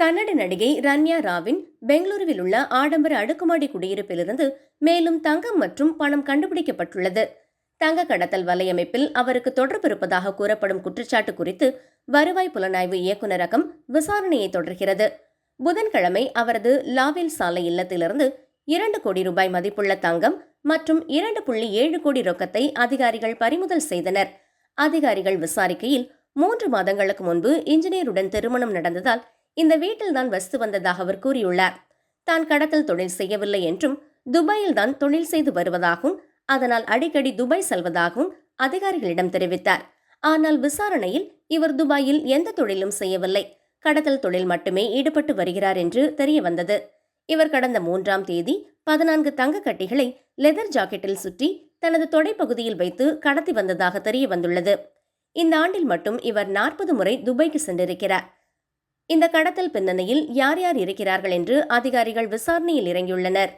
கன்னட நடிகை ரன்யா ராவின் பெங்களூருவில் உள்ள ஆடம்பர அடுக்குமாடி குடியிருப்பிலிருந்து மேலும் தங்கம் மற்றும் பணம் கண்டுபிடிக்கப்பட்டுள்ளது. தங்க கடத்தல் வலையமைப்பில் அவருக்கு தொடர்பு இருப்பதாக கூறப்படும் குற்றச்சாட்டு குறித்து வருவாய் புலனாய்வு இயக்குநரகம் விசாரணையை தொடர்கிறது. புதன்கிழமை அவரது லாவில் சாலை இல்லத்திலிருந்து இரண்டு கோடி ரூபாய் மதிப்புள்ள தங்கம் மற்றும் இரண்டு புள்ளி ஏழு கோடி ரொக்கத்தை அதிகாரிகள் பறிமுதல் செய்தனர். அதிகாரிகள் விசாரிக்கையில் மூன்று மாதங்களுக்கு முன்பு இன்ஜினியருடன் திருமணம் நடந்ததால் இந்த வீட்டில்தான் வசித்து வந்ததாக அவர் கூறியுள்ளார். தான் கடத்தல் தொழில் செய்யவில்லை என்றும் துபாயில் தான் தொழில் செய்து வருவதாகவும் அதனால் அடிக்கடி துபாய் செல்வதாகவும் அதிகாரிகளிடம் தெரிவித்தார். ஆனால் விசாரணையில் இவர் துபாயில் எந்த தொழிலும் செய்யவில்லை. கடத்தல் தொழில் மட்டுமே ஈடுபட்டு வருகிறார் என்று தெரிய வந்தது இவர் கடந்த மூன்றாம் தேதி பதினான்கு தங்க கட்டிகளை லெதர் ஜாக்கெட்டில் சுற்றி தனது தொடைப்பகுதியில் வைத்து கடத்தி வந்ததாக தெரிய வந்துள்ளது இந்த ஆண்டில் மட்டும் இவர் நாற்பது முறை துபாய்க்கு சென்றிருக்கிறார். இந்த கடத்தல் பின்னணியில் யார் யார் இருக்கிறார்கள் என்று அதிகாரிகள் விசாரணையில் இறங்கியுள்ளனர்.